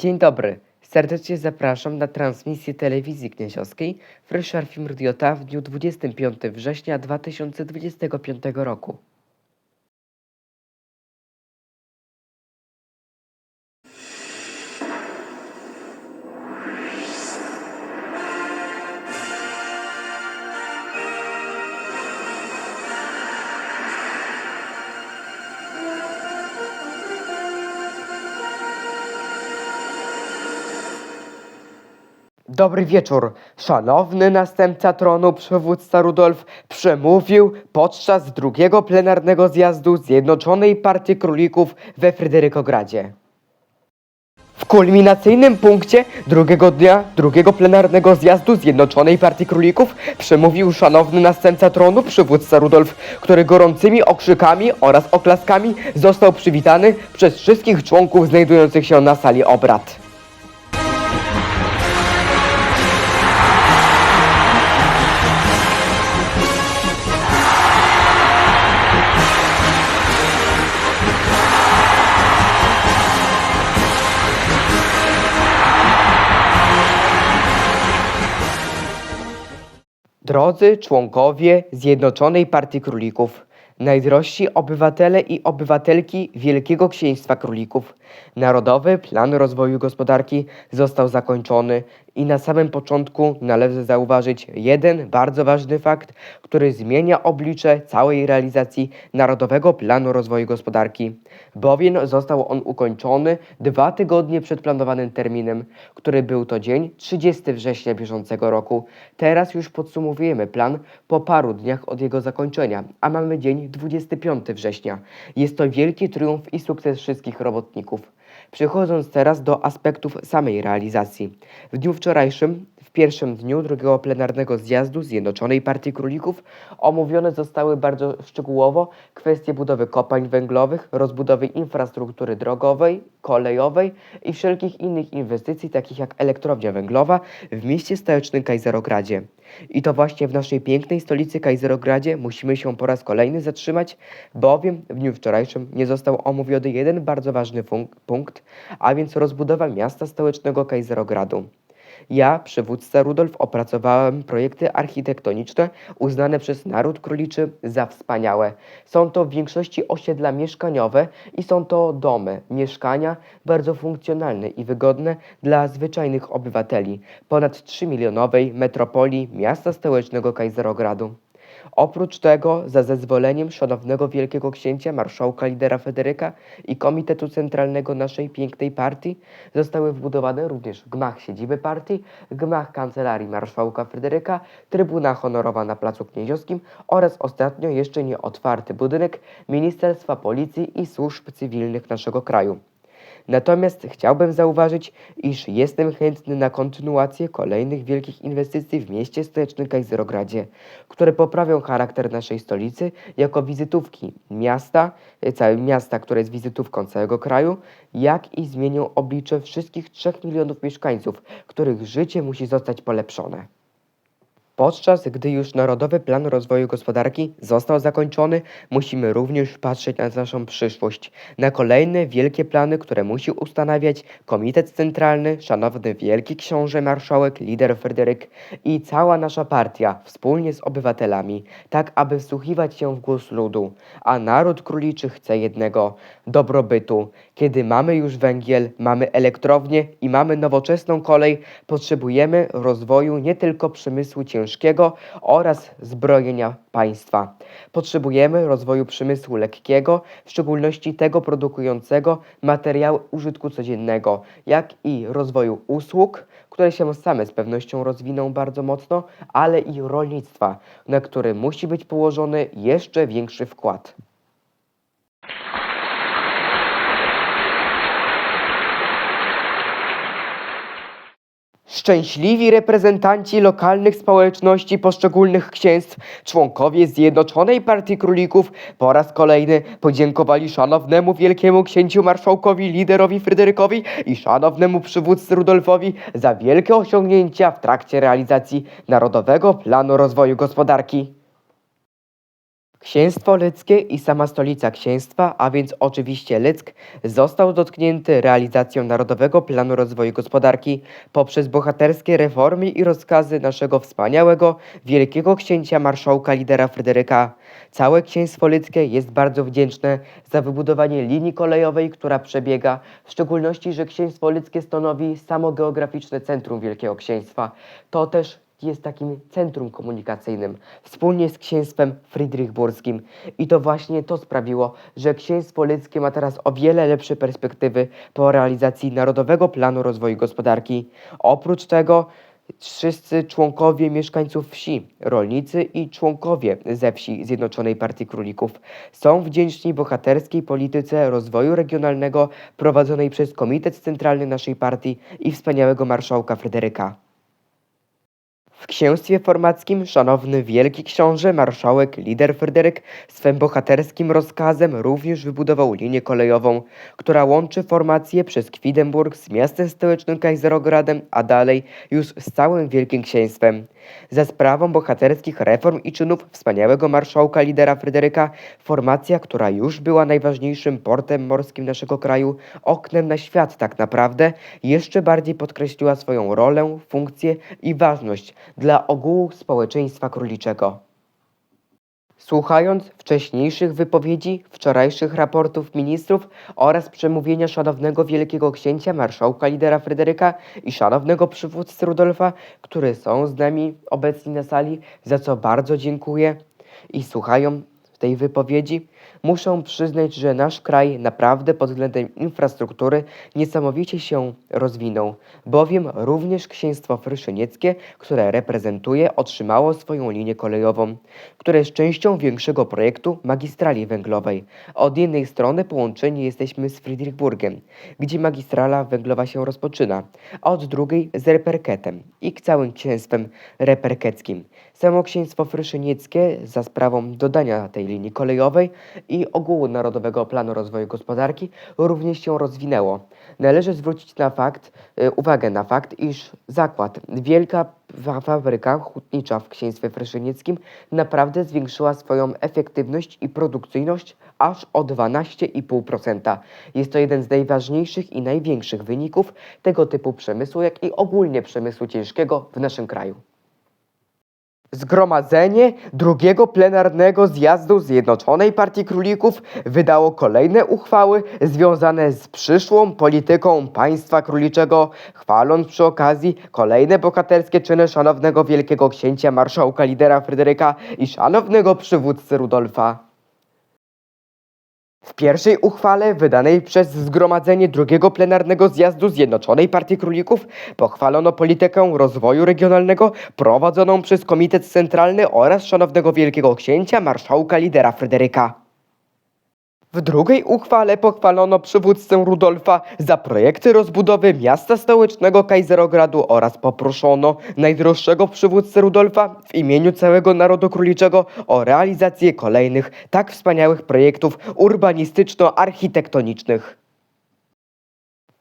Dzień dobry. Serdecznie zapraszam na transmisję telewizji kniaziowskiej Fryszar Film Radiota w dniu 25 września 2025 roku. Dobry wieczór. Szanowny następca tronu, przywódca Rudolf, przemówił podczas drugiego plenarnego zjazdu Zjednoczonej Partii Królików we Fryderykogradzie. W kulminacyjnym punkcie drugiego dnia drugiego plenarnego zjazdu Zjednoczonej Partii Królików przemówił szanowny następca tronu, przywódca Rudolf, który gorącymi okrzykami oraz oklaskami został przywitany przez wszystkich członków znajdujących się na sali obrad. Drodzy członkowie Zjednoczonej Partii Królików, najdrożsi obywatele i obywatelki Wielkiego Księstwa Królików, Narodowy Plan Rozwoju Gospodarki został zakończony i na samym początku należy zauważyć jeden bardzo ważny fakt, który zmienia oblicze całej realizacji Narodowego Planu Rozwoju Gospodarki, bowiem został on ukończony dwa tygodnie przed planowanym terminem, który był to dzień 30 września bieżącego roku. Teraz już podsumowujemy plan po paru dniach od jego zakończenia, a mamy dzień 25 września. Jest to wielki triumf i sukces wszystkich robotników. Przechodząc teraz do aspektów samej realizacji. W dniu wczorajszym, w pierwszym dniu drugiego plenarnego zjazdu Zjednoczonej Partii Królików, omówione zostały bardzo szczegółowo kwestie budowy kopalń węglowych, rozbudowy infrastruktury drogowej, kolejowej i wszelkich innych inwestycji, takich jak elektrownia węglowa w mieście stołecznym Kajzerogradzie. I to właśnie w naszej pięknej stolicy Kajzerogradzie musimy się po raz kolejny zatrzymać, bowiem w dniu wczorajszym nie został omówiony jeden bardzo ważny punkt, a więc rozbudowa miasta stołecznego Kajzerogradu. Ja, przywódca Rudolf, opracowałem projekty architektoniczne uznane przez naród króliczy za wspaniałe. Są to w większości osiedla mieszkaniowe i są to domy, mieszkania bardzo funkcjonalne i wygodne dla zwyczajnych obywateli ponad 3-milionowej metropolii miasta stołecznego Kajzerogradu. Oprócz tego, za zezwoleniem szanownego wielkiego księcia, marszałka lidera Federyka i Komitetu Centralnego naszej pięknej partii, zostały wbudowane również gmach siedziby partii, gmach kancelarii marszałka Fryderyka, trybuna honorowa na Placu Knieziowskim oraz ostatnio jeszcze nie otwarty budynek Ministerstwa Policji i Służb Cywilnych naszego kraju. Natomiast chciałbym zauważyć, iż jestem chętny na kontynuację kolejnych wielkich inwestycji w mieście stołecznym Kajzerogradzie, które poprawią charakter naszej stolicy jako wizytówki miasta, e, całego miasta, które jest wizytówką całego kraju, jak i zmienią oblicze wszystkich 3 milionów mieszkańców, których życie musi zostać polepszone. Podczas gdy już Narodowy Plan Rozwoju Gospodarki został zakończony, musimy również patrzeć na naszą przyszłość, na kolejne wielkie plany, które musi ustanawiać Komitet Centralny, szanowny Wielki Książę Marszałek, lider Fryderyk i cała nasza partia wspólnie z obywatelami, tak aby wsłuchiwać się w głos ludu. A naród króliczy chce jednego dobrobytu. Kiedy mamy już węgiel, mamy elektrownię i mamy nowoczesną kolej, potrzebujemy rozwoju nie tylko przemysłu ciężkiego oraz zbrojenia państwa. Potrzebujemy rozwoju przemysłu lekkiego, w szczególności tego produkującego materiały użytku codziennego, jak i rozwoju usług, które się same z pewnością rozwiną bardzo mocno, ale i rolnictwa, na które musi być położony jeszcze większy wkład. Szczęśliwi reprezentanci lokalnych społeczności poszczególnych księstw, członkowie Zjednoczonej Partii Królików po raz kolejny podziękowali szanownemu wielkiemu księciu marszałkowi liderowi Fryderykowi i szanownemu przywódcy Rudolfowi za wielkie osiągnięcia w trakcie realizacji Narodowego Planu Rozwoju Gospodarki. Księstwo Lyckie i sama stolica księstwa, a więc oczywiście Lyck, został dotknięty realizacją Narodowego Planu Rozwoju Gospodarki poprzez bohaterskie reformy i rozkazy naszego wspaniałego, wielkiego księcia marszałka lidera Fryderyka. Całe księstwo Lyckie jest bardzo wdzięczne za wybudowanie linii kolejowej, która przebiega, w szczególności, że księstwo Lyckie stanowi samo geograficzne centrum Wielkiego Księstwa. To też jest takim centrum komunikacyjnym wspólnie z księstwem Friedrichsburskim. I to właśnie to sprawiło, że księstwo lyckie ma teraz o wiele lepsze perspektywy po realizacji Narodowego Planu Rozwoju Gospodarki. Oprócz tego wszyscy członkowie mieszkańców wsi, rolnicy i członkowie ze wsi Zjednoczonej Partii Królików są wdzięczni bohaterskiej polityce rozwoju regionalnego prowadzonej przez Komitet Centralny naszej partii i wspaniałego marszałka Fryderyka. W księstwie formackim szanowny wielki książę, marszałek, lider Fryderyk swym bohaterskim rozkazem również wybudował linię kolejową, która łączy formację przez Kwidemburg z miastem stołecznym Kaiserogradem, a dalej już z całym Wielkim Księstwem. Za sprawą bohaterskich reform i czynów wspaniałego marszałka, lidera Fryderyka, formacja, która już była najważniejszym portem morskim naszego kraju, oknem na świat tak naprawdę, jeszcze bardziej podkreśliła swoją rolę, funkcję i ważność dla ogółu społeczeństwa króliczego. Słuchając wcześniejszych wypowiedzi, wczorajszych raportów ministrów oraz przemówienia szanownego wielkiego księcia, marszałka lidera Fryderyka i szanownego przywódcy Rudolfa, którzy są z nami obecni na sali, za co bardzo dziękuję i słuchają tej wypowiedzi, muszą przyznać, że nasz kraj naprawdę pod względem infrastruktury niesamowicie się rozwinął, bowiem również księstwo fryszynieckie, które reprezentuje, otrzymało swoją linię kolejową, która jest częścią większego projektu magistrali węglowej. Od jednej strony połączeni jesteśmy z Friedrichsburgiem, gdzie magistrala węglowa się rozpoczyna, a od drugiej z Reperketem i całym księstwem reperkeckim. Samo księstwo fryszynieckie za sprawą dodania tej linii kolejowej i ogółu Narodowego Planu Rozwoju Gospodarki również się rozwinęło. Należy zwrócić na fakt, y, uwagę na fakt, iż zakład, wielka fa- fabryka hutnicza w księstwie fryszynieckim naprawdę zwiększyła swoją efektywność i produkcyjność aż o 12,5%. Jest to jeden z najważniejszych i największych wyników tego typu przemysłu, jak i ogólnie przemysłu ciężkiego w naszym kraju. Zgromadzenie drugiego plenarnego zjazdu Zjednoczonej Partii Królików wydało kolejne uchwały związane z przyszłą polityką państwa króliczego, chwaląc przy okazji kolejne bohaterskie czyny szanownego wielkiego księcia marszałka lidera Fryderyka i szanownego przywódcy Rudolfa. W pierwszej uchwale wydanej przez Zgromadzenie drugiego plenarnego zjazdu Zjednoczonej Partii Królików pochwalono politykę rozwoju regionalnego prowadzoną przez Komitet Centralny oraz szanownego wielkiego księcia marszałka lidera Fryderyka. W drugiej uchwale pochwalono przywódcę Rudolfa za projekty rozbudowy miasta stołecznego Kaiserogradu oraz poproszono najdroższego przywódcę Rudolfa w imieniu całego narodu króliczego o realizację kolejnych tak wspaniałych projektów urbanistyczno-architektonicznych.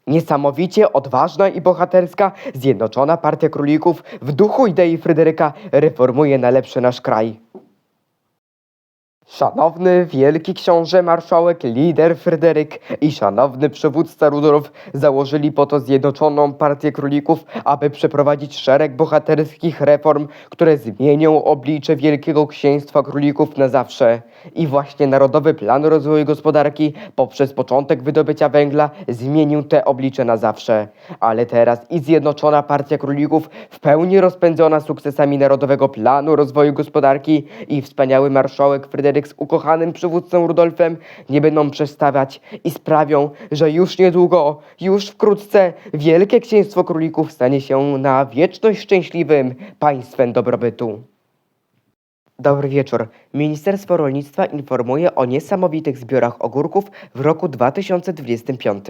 Niesamowicie odważna i bohaterska Zjednoczona Partia Królików w duchu idei Fryderyka reformuje na lepszy nasz kraj. Szanowny wielki książę marszałek lider Fryderyk i szanowny przywódca Rudolf założyli po to Zjednoczoną Partię Królików, aby przeprowadzić szereg bohaterskich reform, które zmienią oblicze Wielkiego Księstwa Królików na zawsze. I właśnie Narodowy Plan Rozwoju Gospodarki poprzez początek wydobycia węgla zmienił te oblicze na zawsze. Ale teraz i Zjednoczona Partia Królików w pełni rozpędzona sukcesami Narodowego Planu Rozwoju Gospodarki i wspaniały marszałek Fryderyk z ukochanym przywódcą Rudolfem nie będą przestawiać i sprawią, że już niedługo, już wkrótce Wielkie Księstwo Królików stanie się na wieczność szczęśliwym państwem dobrobytu. Dobry wieczór. Ministerstwo Rolnictwa informuje o niesamowitych zbiorach ogórków w roku 2025.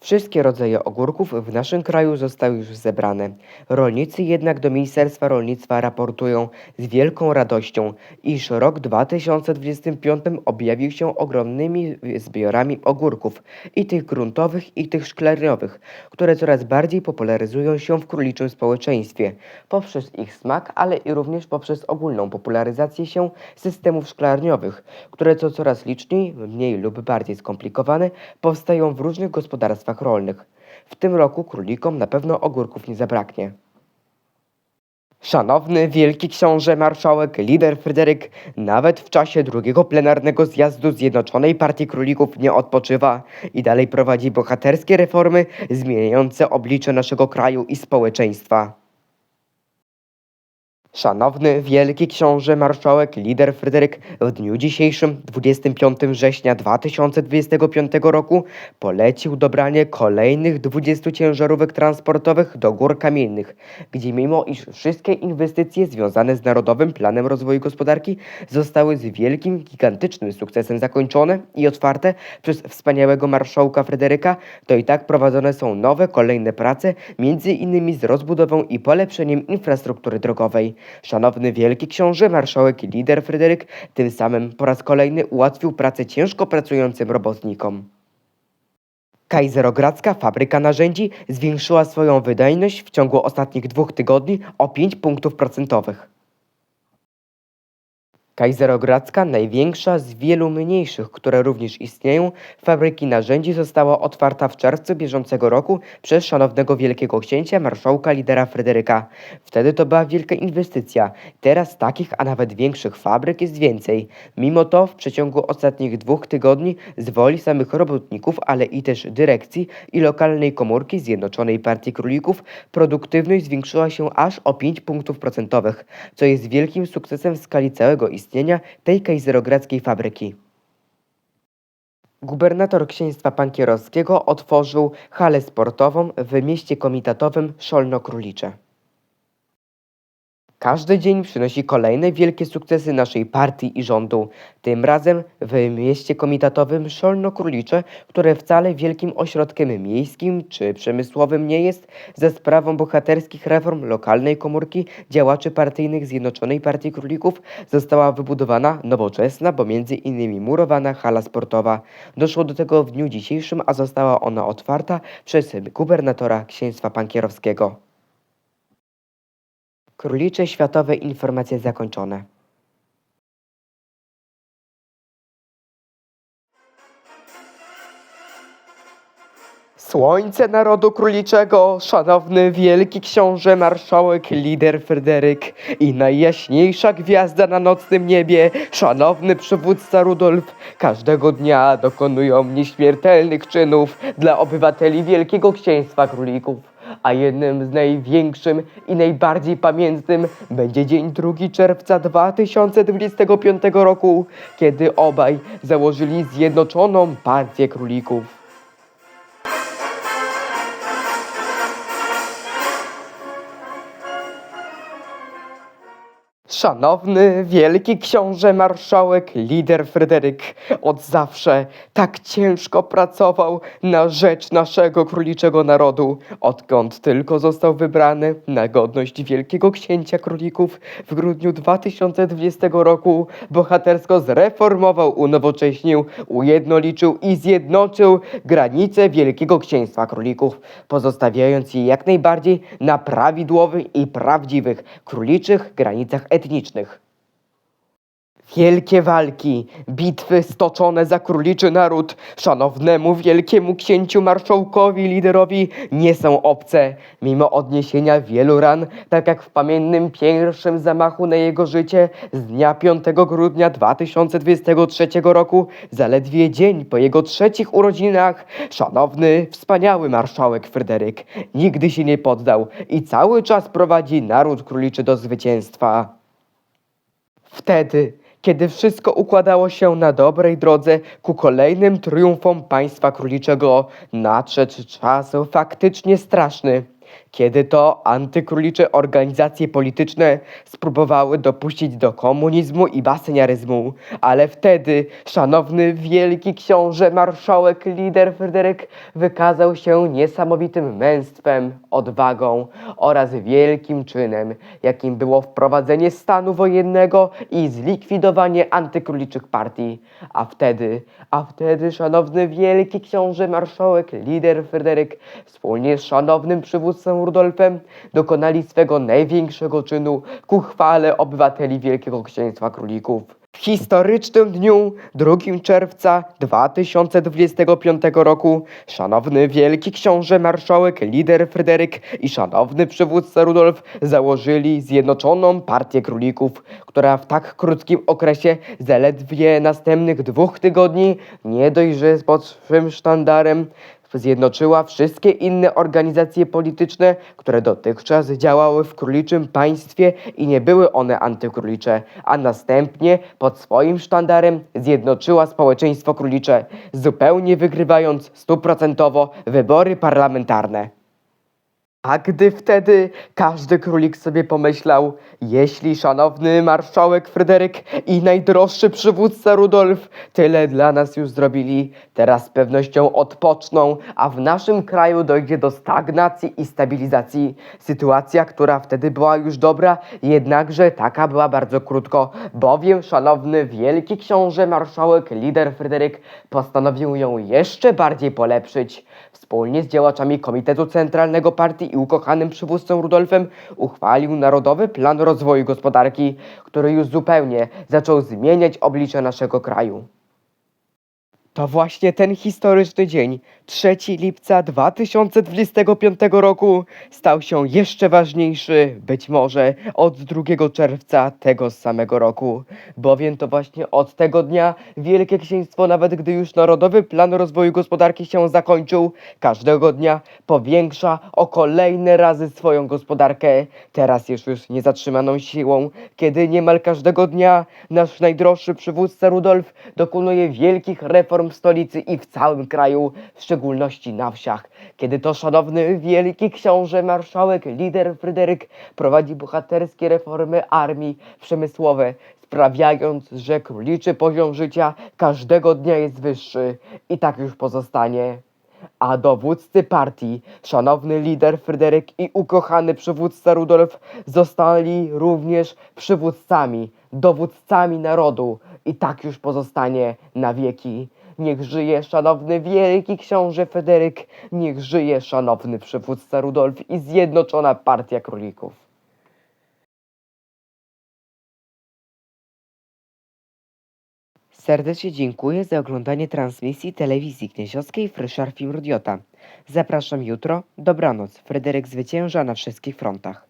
Wszystkie rodzaje ogórków w naszym kraju zostały już zebrane. Rolnicy jednak do Ministerstwa Rolnictwa raportują z wielką radością, iż rok 2025 objawił się ogromnymi zbiorami ogórków i tych gruntowych i tych szklarniowych, które coraz bardziej popularyzują się w króliczym społeczeństwie poprzez ich smak, ale i również poprzez ogólną popularyzację się systemów szklarniowych, które co coraz liczniej, mniej lub bardziej skomplikowane, powstają w różnych gospodarstwach rolnych. W tym roku królikom na pewno ogórków nie zabraknie. Szanowny Wielki Książę Marszałek, lider Fryderyk, nawet w czasie drugiego plenarnego zjazdu Zjednoczonej Partii Królików nie odpoczywa i dalej prowadzi bohaterskie reformy zmieniające oblicze naszego kraju i społeczeństwa. Szanowny Wielki Książę Marszałek, lider Fryderyk w dniu dzisiejszym, 25 września 2025 roku, polecił dobranie kolejnych 20 ciężarówek transportowych do Gór Kamiennych, gdzie mimo iż wszystkie inwestycje związane z Narodowym Planem Rozwoju Gospodarki zostały z wielkim, gigantycznym sukcesem zakończone i otwarte przez wspaniałego marszałka Fryderyka, to i tak prowadzone są nowe, kolejne prace, między innymi z rozbudową i polepszeniem infrastruktury drogowej. Szanowny Wielki Książę, marszałek i lider Fryderyk tym samym po raz kolejny ułatwił pracę ciężko pracującym robotnikom. Kaiserogradzka fabryka narzędzi zwiększyła swoją wydajność w ciągu ostatnich dwóch tygodni o 5 punktów procentowych. Kaiserogradzka, największa z wielu mniejszych, które również istnieją, fabryki narzędzi została otwarta w czerwcu bieżącego roku przez szanownego wielkiego księcia marszałka lidera Fryderyka. Wtedy to była wielka inwestycja. Teraz takich, a nawet większych fabryk jest więcej. Mimo to w przeciągu ostatnich dwóch tygodni z woli samych robotników, ale i też dyrekcji i lokalnej komórki Zjednoczonej Partii Królików produktywność zwiększyła się aż o 5 punktów procentowych, co jest wielkim sukcesem w skali całego istnienia tej kaiserogradzkiej fabryki. Gubernator księstwa pankierowskiego otworzył halę sportową w mieście komitatowym Szolno-Królicze. Każdy dzień przynosi kolejne wielkie sukcesy naszej partii i rządu. Tym razem w mieście komitatowym Szolno-Królicze, które wcale wielkim ośrodkiem miejskim czy przemysłowym nie jest, za sprawą bohaterskich reform lokalnej komórki działaczy partyjnych Zjednoczonej Partii Królików została wybudowana nowoczesna, bo między innymi murowana hala sportowa. Doszło do tego w dniu dzisiejszym, a została ona otwarta przez gubernatora księstwa pankierowskiego. Królicze Światowe informacje zakończone. Słońce narodu króliczego, szanowny wielki książę marszałek lider Fryderyk i najjaśniejsza gwiazda na nocnym niebie, szanowny przywódca Rudolf, każdego dnia dokonują nieśmiertelnych czynów dla obywateli Wielkiego Księstwa Królików a jednym z największym i najbardziej pamiętnym będzie dzień 2 czerwca 2025 roku, kiedy obaj założyli Zjednoczoną Partię Królików. Szanowny wielki książę marszałek lider Fryderyk od zawsze tak ciężko pracował na rzecz naszego króliczego narodu, odkąd tylko został wybrany na godność wielkiego księcia królików w grudniu 2020 roku, bohatersko zreformował, unowocześnił, ujednolicił i zjednoczył granice wielkiego księstwa królików, pozostawiając je jak najbardziej na prawidłowych i prawdziwych króliczych granicach etnicznych. Wielkie walki, bitwy stoczone za króliczy naród, szanownemu wielkiemu księciu marszałkowi liderowi nie są obce, mimo odniesienia wielu ran, tak jak w pamiętnym pierwszym zamachu na jego życie z dnia 5 grudnia 2023 roku, zaledwie dzień po jego trzecich urodzinach, szanowny, wspaniały marszałek Fryderyk nigdy się nie poddał i cały czas prowadzi naród króliczy do zwycięstwa. Wtedy, kiedy wszystko układało się na dobrej drodze ku kolejnym triumfom państwa króliczego, nadszedł czas faktycznie straszny. Kiedy to antykrólicze organizacje polityczne spróbowały dopuścić do komunizmu i baseniaryzmu, ale wtedy szanowny wielki książę, marszałek, lider Fryderyk wykazał się niesamowitym męstwem, odwagą oraz wielkim czynem, jakim było wprowadzenie stanu wojennego i zlikwidowanie antykróliczych partii. A wtedy, a wtedy szanowny wielki książę, marszałek, lider Fryderyk wspólnie z szanownym przywódcą Rudolfem dokonali swego największego czynu ku chwale obywateli Wielkiego Księstwa Królików. W historycznym dniu 2 czerwca 2025 roku szanowny wielki książę marszałek lider Fryderyk i szanowny przywódca Rudolf założyli Zjednoczoną Partię Królików, która w tak krótkim okresie zaledwie następnych dwóch tygodni nie dość, że pod swym sztandarem zjednoczyła wszystkie inne organizacje polityczne, które dotychczas działały w króliczym państwie i nie były one antykrólicze, a następnie pod swoim sztandarem zjednoczyła społeczeństwo królicze, zupełnie wygrywając stuprocentowo wybory parlamentarne. A gdy wtedy każdy królik sobie pomyślał, jeśli szanowny marszałek Fryderyk i najdroższy przywódca Rudolf tyle dla nas już zrobili, teraz z pewnością odpoczną, a w naszym kraju dojdzie do stagnacji i stabilizacji. Sytuacja, która wtedy była już dobra, jednakże taka była bardzo krótko, bowiem szanowny wielki książę marszałek lider Fryderyk postanowił ją jeszcze bardziej polepszyć. Wspólnie z działaczami Komitetu Centralnego Partii i ukochanym przywódcą Rudolfem uchwalił Narodowy Plan Rozwoju Gospodarki, który już zupełnie zaczął zmieniać oblicze naszego kraju. To właśnie ten historyczny dzień, 3 lipca 2025 roku, stał się jeszcze ważniejszy, być może od 2 czerwca tego samego roku. Bowiem to właśnie od tego dnia Wielkie Księstwo, nawet gdy już Narodowy Plan Rozwoju Gospodarki się zakończył, każdego dnia powiększa o kolejne razy swoją gospodarkę. Teraz jest już niezatrzymaną siłą, kiedy niemal każdego dnia nasz najdroższy przywódca Rudolf dokonuje wielkich reform w stolicy i w całym kraju, w szczególności na wsiach. Kiedy to szanowny wielki książę, marszałek, lider Fryderyk prowadzi bohaterskie reformy armii przemysłowe, sprawiając, że króliczy poziom życia każdego dnia jest wyższy i tak już pozostanie. A dowódcy partii, szanowny lider Fryderyk i ukochany przywódca Rudolf zostali również przywódcami, dowódcami narodu i tak już pozostanie na wieki. Niech żyje szanowny wielki książę Fryderyk, niech żyje szanowny przywódca Rudolf i zjednoczona partia królików. Serdecznie dziękuję za oglądanie transmisji telewizji knieziowskiej Fryszar Film Rodiota. Zapraszam jutro. Dobranoc. Fryderyk zwycięża na wszystkich frontach.